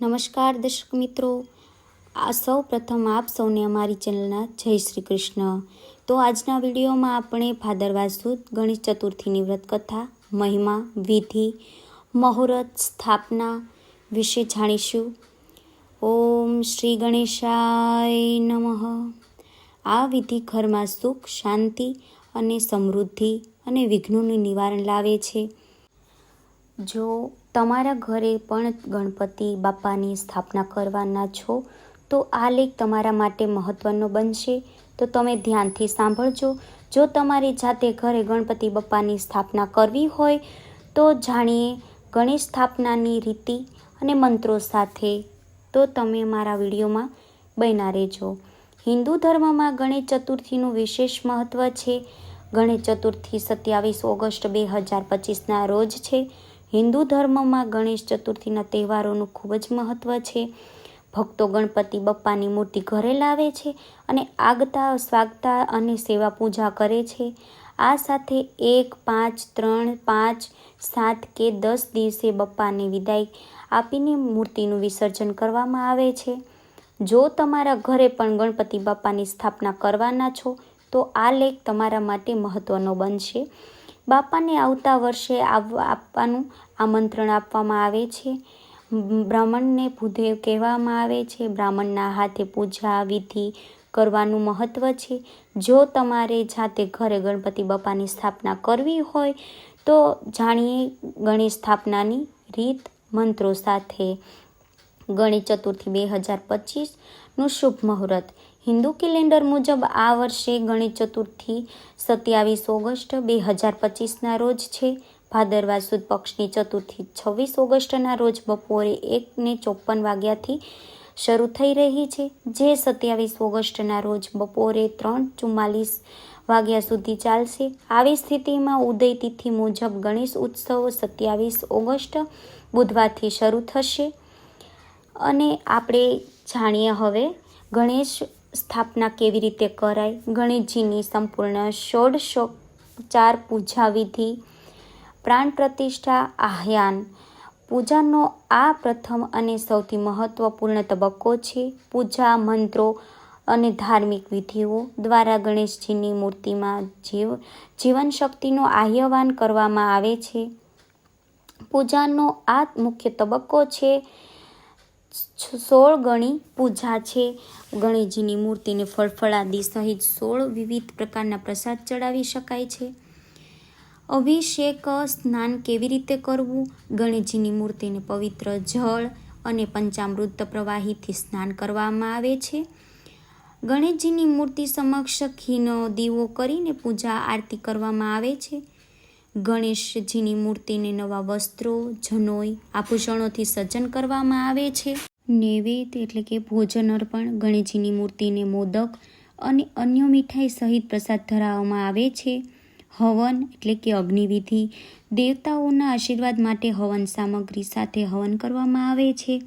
નમસ્કાર દર્શક મિત્રો. આ સૌ પ્રથમ આપ સૌને અમારી ચેનલના જય શ્રી કૃષ્ણ. તો આજના વિડીયોમાં આપણે ભાદરવા સુદ, ગણેશ ચતુર્થીની વ્રતકથા મહિમા, વિધિ મુહૂર્ત સ્થાપના વિશે જાણીશું. ઓમ શ્રી ગણેશાય નમઃ. આ વિધિ ઘરમાં સુખ, શાંતિ અને સમૃદ્ધિ અને વિઘ્નોનું નિવારણ લાવે છે. જો તમારા ઘરે પણ ગણપતિ બાપાની સ્થાપના કરવાના છો? તો આ લેખ તમારા માટે મહત્ત્વનો બનશે. તો તમે ધ્યાનથી સાંભળજો. જો તમારી જાતે ઘરે ગણપતિ બાપાની સ્થાપના કરવી હોય, તો જાણીએ ગણેશ સ્થાપનાની રીતિ અને મંત્રો સાથે. તો તમે મારા વિડીયોમાં બન્યા રહેજો. હિન્દુ ધર્મમાં ગણેશ ચતુર્થીનું વિશેષ મહત્ત્વ છે. ગણેશ ચતુર્થી સત્યાવીસ ઓગસ્ટ બે હજાર પચીસના રોજ છે. હિન્દુ ધર્મમાં ગણેશ ચતુર્થીના તહેવારોનું ખૂબ જ મહત્ત્વ છે. ભક્તો ગણપતિ બપ્પાની મૂર્તિ ઘરે લાવે છે અને આગતા, સ્વાગતા અને સેવા પૂજા કરે છે. આ સાથે એક, પાંચ, ત્રણ, પાંચ, સાત કે દસ દિવસે બપ્પાને વિદાય આપીને મૂર્તિનું વિસર્જન કરવામાં આવે છે. જો તમારા ઘરે પણ ગણપતિ બાપાની સ્થાપના કરવાના છો, તો આ લેખ તમારા માટે મહત્ત્વનો બનશે. બાપાને આવતા વર્ષે આપવાનું આમંત્રણ આપવામાં આવે છે. બ્રાહ્મણને ભૂદેવ કહેવામાં આવે છે. બ્રાહ્મણના હાથે પૂજા વિધિ કરવાનું મહત્ત્વ છે. જો તમારે જાતે ઘરે ગણપતિ બાપાની સ્થાપના કરવી હોય, તો જાણીએ ગણેશ સ્થાપનાની રીત મંત્રો સાથે. ગણેશ ચતુર્થી બે હજાર પચીસનું શુભ મુહૂર્ત. હિન્દુ કેલેન્ડર મુજબ આ વર્ષે ગણેશ ચતુર્થી સત્યાવીસ ઓગસ્ટ બે હજાર પચીસના રોજ છે. ભાદરવા સુદ પક્ષની ચતુર્થી છવ્વીસ ઓગસ્ટના રોજ બપોરે એકને ચોપન વાગ્યાથી શરૂ થઈ રહી છે. જે સત્યાવીસ ઓગસ્ટના રોજ બપોરે ત્રણ ચુમ્માલીસ વાગ્યા સુધી ચાલશે. આવી સ્થિતિમાં ઉદય તિથિ મુજબ ગણેશ ઉત્સવ સત્યાવીસ ઓગસ્ટ બુધવારથી શરૂ થશે. અને આપણે જાણીએ હવે ગણેશ સ્થાપના કેવી રીતે કરાય ગણેશજીની સંપૂર્ણ ષોડશોપચાર પૂજા વિધિ, પ્રાણ પ્રતિષ્ઠા, આહ્યાન. પૂજાનો આ પ્રથમ અને સૌથી મહત્વપૂર્ણ તબક્કો છે પૂજા મંત્રો અને ધાર્મિક વિધિઓ દ્વારા ગણેશજીની મૂર્તિમાં જીવ જીવન શક્તિનો આહ્યવાન કરવામાં આવે છે. પૂજાનો આ મુખ્ય તબક્કો છે સોળ ગણી પૂજા છે. ગણેશજીની મૂર્તિને ફળફળાદી સહિત સોળ વિવિધ પ્રકારના પ્રસાદ ચડાવી શકાય છે. અભિષેક, સ્નાન કેવી રીતે કરવું? ગણેશજીની મૂર્તિને પવિત્ર જળ અને પંચામૃત પ્રવાહીથી સ્નાન કરવામાં આવે છે. ગણેશજીની મૂર્તિ સમક્ષ ઘીનો દીવો કરીને પૂજા આરતી કરવામાં આવે છે. ગણેશજીની મૂર્તિને નવા વસ્ત્રો, જનોઈ, આભૂષણોથી સજ્જન કરવામાં આવે છે. નૈવેદ એટલે કે ભોજન અર્પણ, ગણેશજીની મૂર્તિને મોદક અને અન્ય મીઠાઈ સહિત પ્રસાદ ધરાવવામાં આવે છે. હવન એટલે કે અગ્નિવિધિ, દેવતાઓના આશીર્વાદ માટે હવન સામગ્રી સાથે હવન કરવામાં આવે છે.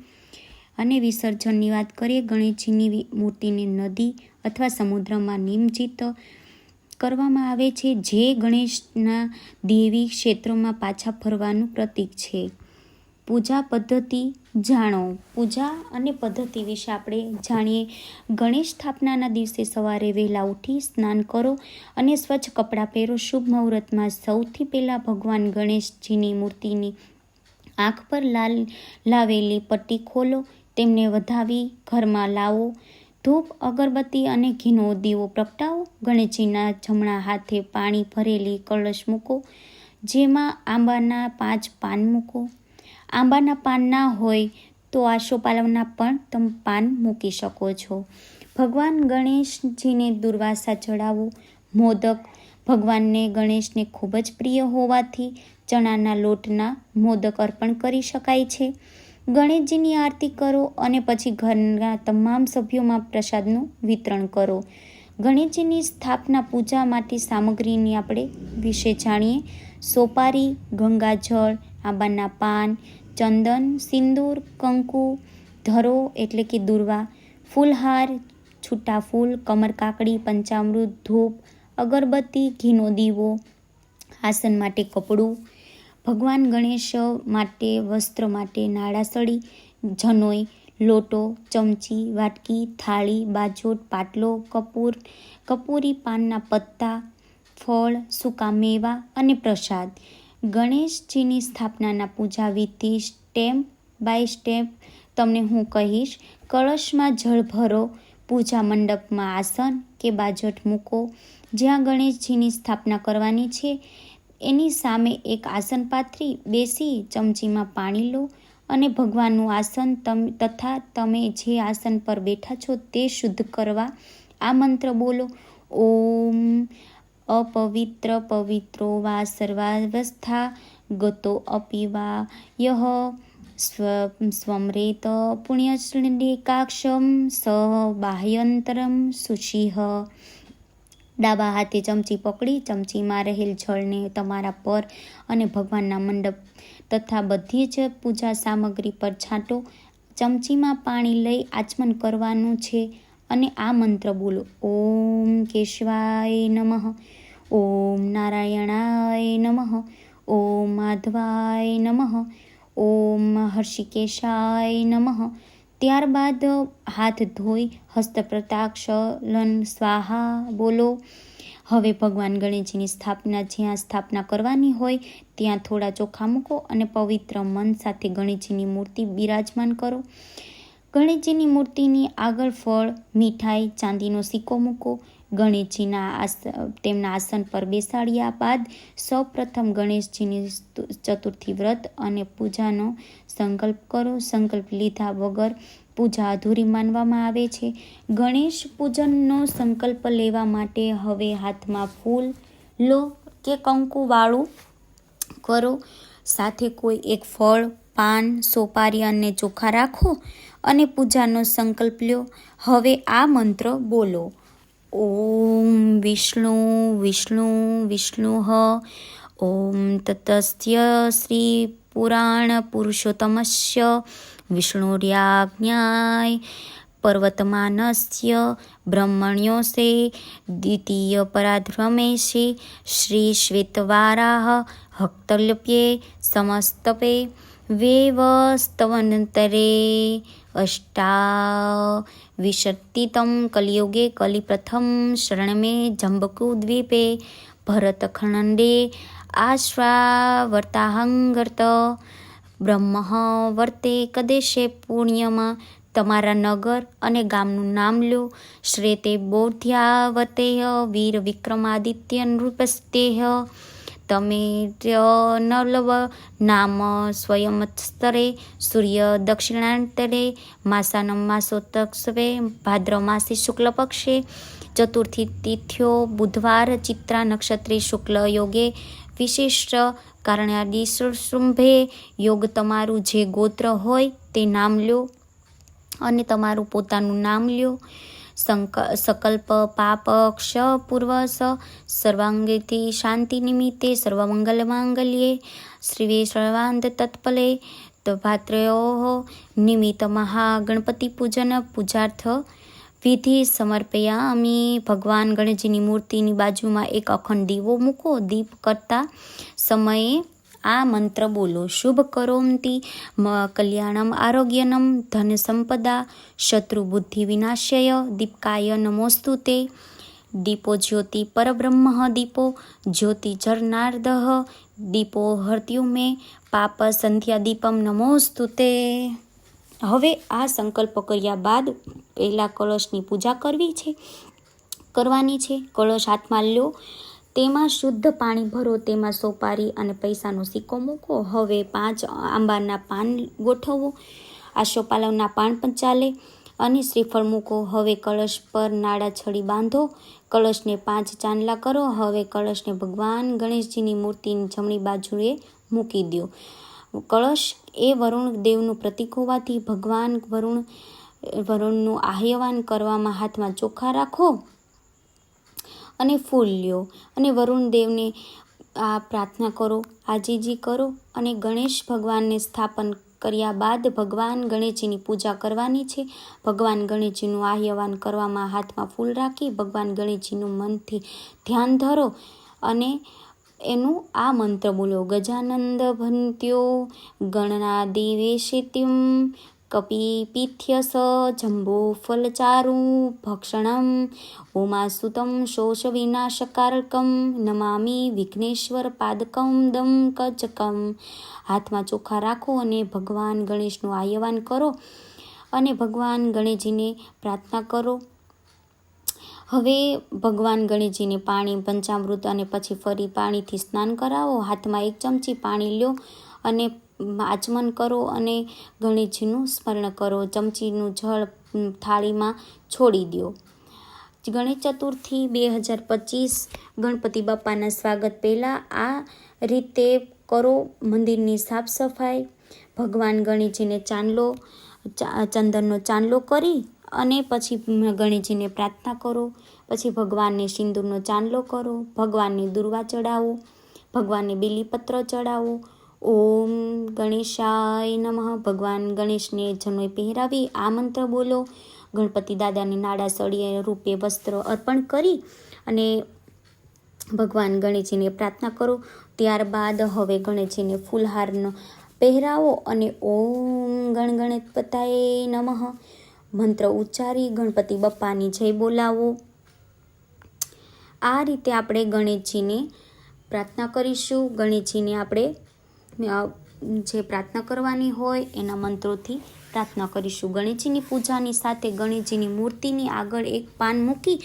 અને વિસર્જનની વાત કરીએ, ગણેશજીની મૂર્તિને નદી અથવા સમુદ્રમાં નિમજિત કરવામાં આવે છે જે ગણેશના દેવી ક્ષેત્રોમાં પાછા ફરવાનું પ્રતીક છે. પૂજા પદ્ધતિ જાણો. પૂજા અને પદ્ધતિ વિશે આપણે જાણીએ. ગણેશ સ્થાપનાના દિવસે સવારે વહેલા ઉઠી સ્નાન કરો અને સ્વચ્છ કપડાં પહેરો. શુભ મુહૂર્તમાં સૌથી પહેલાં ભગવાન ગણેશજીની મૂર્તિની આંખ પર લાલ લાવેલી પટ્ટી ખોલો. તેમને વધાવી ઘરમાં લાવો. ધૂપ, અગરબત્તી અને ઘીનો દીવો પ્રગટાવો. ગણેશજીના જમણા હાથે પાણી ભરેલી કળશ મૂકો, જેમાં આંબાના પાંચ પાન મૂકો. આંબાના પાન ના હોય તો આશોપાલવના પણ તમે પાન મૂકી શકો છો. ભગવાન ગણેશજીને દુર્વાસા ચડાવો. મોદક ભગવાનને ગણેશને ખૂબ જ પ્રિય હોવાથી ચણાના લોટના મોદક અર્પણ કરી શકાય છે. ગણેશજીની આરતી કરો અને પછી ઘરના તમામ સભ્યોમાં પ્રસાદનું વિતરણ કરો. ગણેશજીની સ્થાપના પૂજા માટે સામગ્રીની આપણે વિશે જાણીએ. સોપારી, ગંગાજળ, આંબાના પાન, ચંદન, સિંદૂર, કંકુ, ધરો એટલે કે દુર્વા, ફૂલહાર છૂટા ફૂલ કમર કાકડી પંચામૃત, ધૂપ, અગરબત્તી, ઘીનો દીવો, આસન માટે કપડું ભગવાન ગણેશ માટે, વસ્ત્ર માટે નાળાસળી, જનોઈ, લોટો, ચમચી, વાટકી, થાળી, બાજોટ, પાટલો, કપૂર, કપૂરી પાનના પત્તા, ફળ, સૂકા મેવા અને પ્રસાદ. ગણેશજીની સ્થાપનાના પૂજા વિધિ સ્ટેમ્પ બાય સ્ટેપ તમને હું કહીશ. કળશમાં જળ ભરો, પૂજા મંડપમાં આસન કે બાજટ મૂકો. જ્યાં ગણેશજીની સ્થાપના કરવાની છે એની સામે એક આસન પાથરી, બેસી, ચમચીમાં પાણી લો અને ભગવાનનું આસન તમ, તથા તમે જે આસન પર બેઠા છો તે શુદ્ધ કરવા આ મંત્ર બોલો. ઓમ અપવિત્ર પવિત્રો વા સર્વાવસ્થા ગતો અપી વા યહ સ્વ, સ્વમ્રેત પુણ્યશ્રેકાક્ષમ સ બાહ્યંતરમ શુચિહ ડાબા હાથે ચમચી પકડી, ચમચીમાં રહેલ જળને તમારા પર અને ભગવાનના મંડપ તથા બધી જ પૂજા સામગ્રી પર છાંટો. ચમચીમાં પાણી લઈ આચમન કરવાનું છે અને આ મંત્ર બોલો. ઓમ કેશવાય નમઃ. ઓમ નારાયણાય નમઃ. ઓમ માધવાય નમઃ. ઓમ હર્ષિકેશાય નમઃ. ત્યારબાદ હાથ ધોઈ હસ્તપ્રતાક્ષલન, સ્વાહા, બોલો. હવે ભગવાન ગણેશજીની સ્થાપના જ્યાં સ્થાપના કરવાની હોય, ત્યાં થોડા ચોખા મૂકો અને પવિત્ર મન સાથે ગણેશજીની મૂર્તિ બિરાજમાન કરો. ગણેશજીની મૂર્તિની આગળ ફળ, મીઠાઈ, ચાંદીનો સિક્કો મૂકો. ગણેશજીના આસ, તેમના આસન પર બેસાડ્યા બાદ સૌપ્રથમ ગણેશજીની ચતુર્થી વ્રત અને પૂજાનો સંકલ્પ કરો. સંકલ્પ લીધા વગર પૂજા અધૂરી માનવામાં આવે છે. ગણેશ પૂજનનો સંકલ્પ લેવા માટે હવે હાથમાં ફૂલ લો કે કંકુવાળું કરો. સાથે કોઈ એક ફળ, પાન, સોપારી અને ચોખા રાખો અને પૂજાનો સંકલ્પ લ્યો હવે આ મંત્ર બોલો. ઓમ વિષ્ણુ વિષ્ણુ વિષ્ણુ ઓમ તતસ્ય શ્રી પુરાણ પુરુષોત્તમસ્ય વિષ્ણુર્યાજ્ઞાય પર્વતમાનસ્ય બ્રહ્મણ્યોસે દ્વિતીય પરાધ્રમેશे શ્રી શ્વેતવારાહ હક્તલ્પ્યે સમસ્તપે વેવસ્તવનંતરે અષ્ટા વિશક્તિતમ કલિયુગે કલિપ્રથમ શરણમે જંબકુદ્વીપે ભરતખંડે આશ્વાવર્તાહંગર્ત બ્રહ્મ વર્તે કદેશે પુણ્યમાં તમારા નગર અને ગામનું નામ લો શ્રેતે બોધ્યાવતેહ વીર વિક્રમાદિત્ય નૃપસ્તેહ તમે નામ સ્વયંસ્તરે સૂર્ય દક્ષિણાંતરે માસાનમ માસોત્સવે ભાદ્ર માસે શુક્લ પક્ષે, ચતુર્થી તિથ્યો બુધવાર ચિત્રા નક્ષત્રે શુક્લ યોગે વિશિષ્ટ કારણાદિ શુંભે યોગ તમારું જે ગોત્ર હોય તે નામ લ્યો અને તમારું પોતાનું નામ લ્યો. સંક, સંકલ્પ, પાપ, ક્ષ સ, સર્વાંગેથી શાંતિ નિમિત્તે સર્વમંગલ માંગલ્યે શ્રી સર્વાંત તત્પલે ભાત્રયો નિમિત્ત મહાગણપતિ પૂજન, પૂજાર્થ, વિધિ સમર્પયામી, ભગવાન ગણેશજીની મૂર્તિની બાજુમાં એક અખંડ દીવો મૂકો, દીપ કરતા સમયે આ મંત્ર બોલો. શુભ કરોમતી કલ્યાણમ આરોગ્યનમ, ધન સંપદા, શત્રુ બુદ્ધિ વિનાશય, દીપકાય નમોસ્તુ તે. દીપો જ્યોતિ પરબ્રહ્મ દીપો, જ્યોતિ જરનાર્દ દીપો હર્ત્યુ મે, પાપ સંધ્યા દીપમ નમોસ્તુ તે. હવે આ સંકલ્પ કર્યા બાદ પહેલાં કળશની પૂજા કરવી છે, કરવાની છે. કળશ હાથમાં લો તેમાં શુદ્ધ પાણી ભરો, તેમાં સોપારી અને પૈસાનો સિક્કો મૂકો. હવે પાંચ આંબાના પાન ગોઠવો, આશોપાલવના પાન પણ ચાલે અને શ્રીફળ મૂકો. હવે કળશ પર નાળા છડી બાંધો, કળશને પાંચ ચાંદલા કરો. હવે કળશને ભગવાન ગણેશજીની મૂર્તિની જમણી બાજુએ મૂકી દો કળશ એ વરુણ દેવનું પ્રતીક હોવાથી ભગવાન વરુણ, વરુણનું આહ્યવાન કરવામાં હાથમાં ચોખા રાખો. અને ફૂલ લ્યો. અને વરુણ દેવને આ પ્રાર્થના કરો, આજીજી કરો અને ગણેશ ભગવાનને સ્થાપન કર્યા બાદ ભગવાન ગણેશજીની પૂજા કરવાની છે. ભગવાન ગણેશજીનું આહ્યવાન કરવામાં હાથમાં ફૂલ રાખી ભગવાન ગણેશજીનું મનથી ધ્યાન ધરો અને એનું આ મંત્ર બોલો ગજાનંદ ભંત્યો ગણના દિવેશિત્યમ કપિપીથ્યસ જંબોફલચારું ભક્ષણમ ઉમાસુતમ શોષવિનાશકારકમ નમામી વિઘ્નેશ્વર પાદકમ દમ કચકમ હાથમાં ચોખા રાખો અને ભગવાન ગણેશનું આયવાન કરો અને ભગવાન ગણેશજીને પ્રાર્થના કરો. હવે ભગવાન ગણેશજીને પાણી, પંચામૃત અને પછી ફરી પાણીથી સ્નાન કરાવો. હાથમાં એક ચમચી પાણી લ્યો અને આચમન કરો અને ગણેશજીનું સ્મરણ કરો. ચમચીનું જળ થાળીમાં છોડી દો ગણેશ ચતુર્થી બે હજાર પચીસ, ગણપતિ બાપાના સ્વાગત પહેલાં આ રીતે કરો. મંદિરની સાફ સફાઈ, ભગવાન ગણેશજીને ચાંદલો ચંદનનો ચાંદલો કરી અને પછી ગણેશજીને પ્રાર્થના કરો. પછી ભગવાનને સિંદૂરનો ચાંદલો કરો. ભગવાનને દુર્વા ચડાવો ભગવાનને બેલીપત્ર ચડાવો ઓમ ગણેશાય નમઃ. ભગવાન ગણેશને જનોય પહેરાવી આ મંત્ર બોલો. ગણપતિ દાદાને નાડા સળીએ રૂપે વસ્ત્ર અર્પણ કરી અને ભગવાન ગણેશજીને પ્રાર્થના કરો. ત્યારબાદ હવે ગણેશજીને ફૂલહારનો પહેરાવો અને ઓમ ગણગણપતાય નમઃ. મંત્ર ઉચ્ચારી ગણપતિ બપ્પાની જય બોલાવો. આ રીતે આપણે ગણેશજીને પ્રાર્થના કરીશું. ગણેશજીને આપણે જે પ્રાર્થના કરવાની હોય એના મંત્રોથી પ્રાર્થના કરીશું. ગણેશજીની પૂજાની સાથે ગણેશજીની મૂર્તિની આગળ એક પાન મૂકી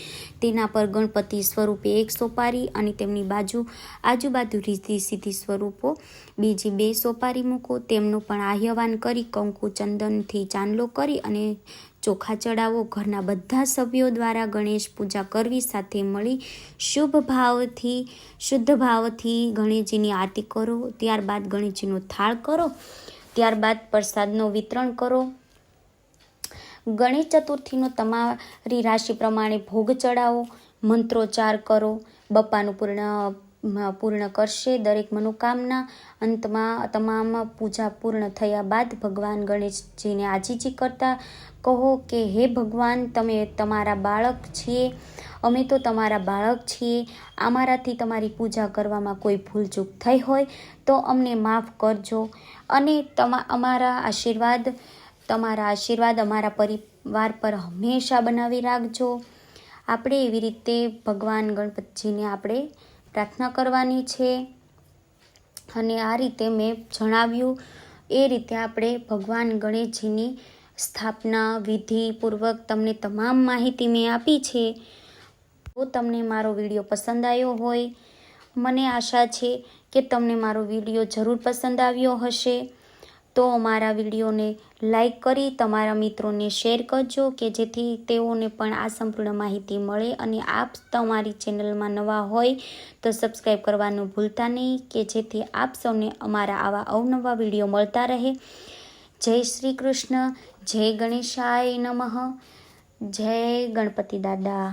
તેના પર ગણપતિ સ્વરૂપે એક સોપારી અને તેમની બાજુ આજુબાજુ રીતિ સીધી સ્વરૂપો બીજી બે સોપારી મૂકો. તેમનું પણ આહ્યવાન કરી કંકુ ચંદનથી ચાંદલો કરી અને ચોખા ચડાવો. ઘરના બધા સભ્યો દ્વારા ગણેશ પૂજા કરવી સાથે મળી શુભ ભાવથી, શુદ્ધ ભાવથી ગણેશજીની આરતી કરો. ત્યારબાદ ગણેશજીનો થાળ કરો. ત્યારબાદ પ્રસાદનો વિતરણ કરો. ગણેશ ચતુર્થીનો તમારી રાશિ પ્રમાણે ભોગ ચડાવો મંત્રોચ્ચાર કરો, બપ્પાનું પૂર્ણ પૂર્ણ કરશે દરેક મનોકામના. અંતમાં તમામ પૂજા પૂર્ણ થયા બાદ ભગવાન ગણેશજીને આજીજી કરતા કહો કે, હે ભગવાન, તમે તમારા બાળક છીએ. અમે તો તમારા બાળક છીએ. અમારાથી તમારી પૂજા કરવામાં કોઈ ભૂલચૂક થઈ હોય તો અમને માફ કરજો. અને તમા, અમારા આશીર્વાદ, તમારા આશીર્વાદ અમારા પરિવાર પર હંમેશા બનાવી રાખજો. આપણે એવી રીતે ભગવાન ગણપતજીને આપણે પ્રાર્થના કરવાની છે. અને આ રીતે મેં જણાવ્યું, એ રીતે આપણે ભગવાન ગણેશજીની સ્થાપના વિધિપૂર્વક તમને તમામ માહિતી મેં આપી છે. જો તમને મારો વીડિયો પસંદ આવ્યો હોય, મને આશા છે કે તમને મારો વીડિયો જરૂર પસંદ આવ્યો હશે, તો મારા વિડીયોને લાઈક કરી, તમારા મિત્રોને શેર કરજો કે જેથી તેઓને પણ આ સંપૂર્ણ માહિતી મળે અને આપ તમારી ચેનલમાં નવા હોય તો સબસ્ક્રાઈબ કરવાનું ભૂલતા નહીં કે જેથી આપ સૌને અમારા આવા અવનવા વીડિયો મળતા રહે. જય શ્રી કૃષ્ણ, જય ગણેશાય નમઃ, જય ગણપતિ દાદા.